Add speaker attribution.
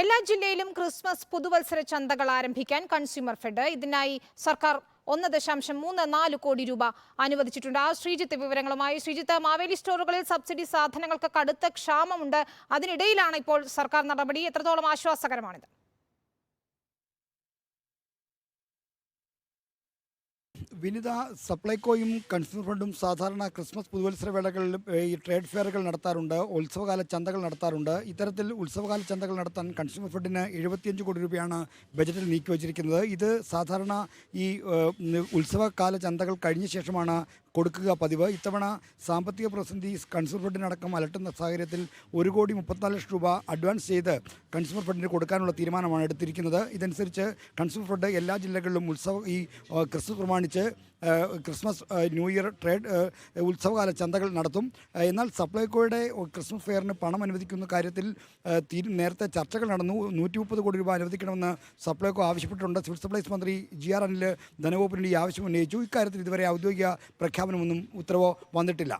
Speaker 1: എല്ലാ ജില്ലയിലും ക്രിസ്മസ് പുതുവത്സര ചന്തകൾ ആരംഭിക്കാൻ കൺസ്യൂമർ ഫെഡ് ഇതിനായി സർക്കാർ ഒന്ന് ദശാംശം മൂന്ന് നാല് കോടി രൂപ അനുവദിച്ചിട്ടുണ്ട്. ആ ശ്രീജിത്ത് വിവരങ്ങളുമായി ശ്രീജിത്ത് മാവേലി സ്റ്റോറുകളിൽ സബ്സിഡി സാധനങ്ങൾക്ക് കടുത്ത ക്ഷാമമുണ്ട്. അതിനിടയിലാണ് ഇപ്പോൾ സർക്കാർ നടപടി. എത്രത്തോളം ആശ്വാസകരമാണിത്?
Speaker 2: വിനിത സപ്ലൈകോയും കൺസ്യൂമർ ഫണ്ടും സാധാരണ ക്രിസ്മസ് പുതുവത്സര വേളകളിൽ ഈ ട്രേഡ് ഫെയറുകൾ നടത്താറുണ്ട് ഉത്സവകാല ചന്തകൾ നടത്താറുണ്ട്. ഇത്തരത്തിൽ ഉത്സവകാല ചന്തകൾ നടത്താൻ കൺസ്യൂമർ ഫണ്ടിന് എഴുപത്തിയഞ്ച് കോടി രൂപയാണ് ബജറ്റിൽ നീക്കിവച്ചിരിക്കുന്നത് ഇത് സാധാരണ ഈ ഉത്സവകാല ചന്തകൾ കഴിഞ്ഞ ശേഷമാണ് കൊടുക്കുക. പതിവ്. ഇത്തവണ സാമ്പത്തിക പ്രതിസന്ധി കൺസ്യൂമർ ഫണ്ടിനടക്കം അലട്ടുന്ന സാഹചര്യത്തിൽ ഒരു കോടി മുപ്പത്തിനാല് ലക്ഷം രൂപ അഡ്വാൻസ് ചെയ്ത് കൺസ്യൂമർ ഫണ്ടിന് കൊടുക്കാനുള്ള തീരുമാനമാണ് എടുത്തിരിക്കുന്നത്. ഇതനുസരിച്ച് കൺസ്യൂമർ ഫണ്ട് എല്ലാ ജില്ലകളിലും ഉത്സവ ഈ ക്രിസ്മസ് പ്രമാണിച്ച് ക്രിസ്മസ് ന്യൂ ഇയർ ട്രേഡ് ഉത്സവകാല ചന്തകൾ നടത്തും. എന്നാൽ സപ്ലൈകോയുടെ ക്രിസ്മസ് ഫെയറിന് പണം അനുവദിക്കുന്ന കാര്യത്തിൽ നേരത്തെ ചർച്ചകൾ നടന്നു. നൂറ്റി മുപ്പത് കോടി രൂപ അനുവദിക്കണമെന്ന് സപ്ലൈകോ ആവശ്യപ്പെട്ടിട്ടുണ്ട്. സിവിൽ സപ്ലൈസ് മന്ത്രി ജി ആർ അനിൽ ധനവകുപ്പിന് ഈ ആവശ്യം ഉന്നയിച്ചു. ഇക്കാര്യത്തിൽ ഇതുവരെ ഔദ്യോഗിക പ്രഖ്യാപനമൊന്നും ഉത്തരവോ വന്നിട്ടില്ല.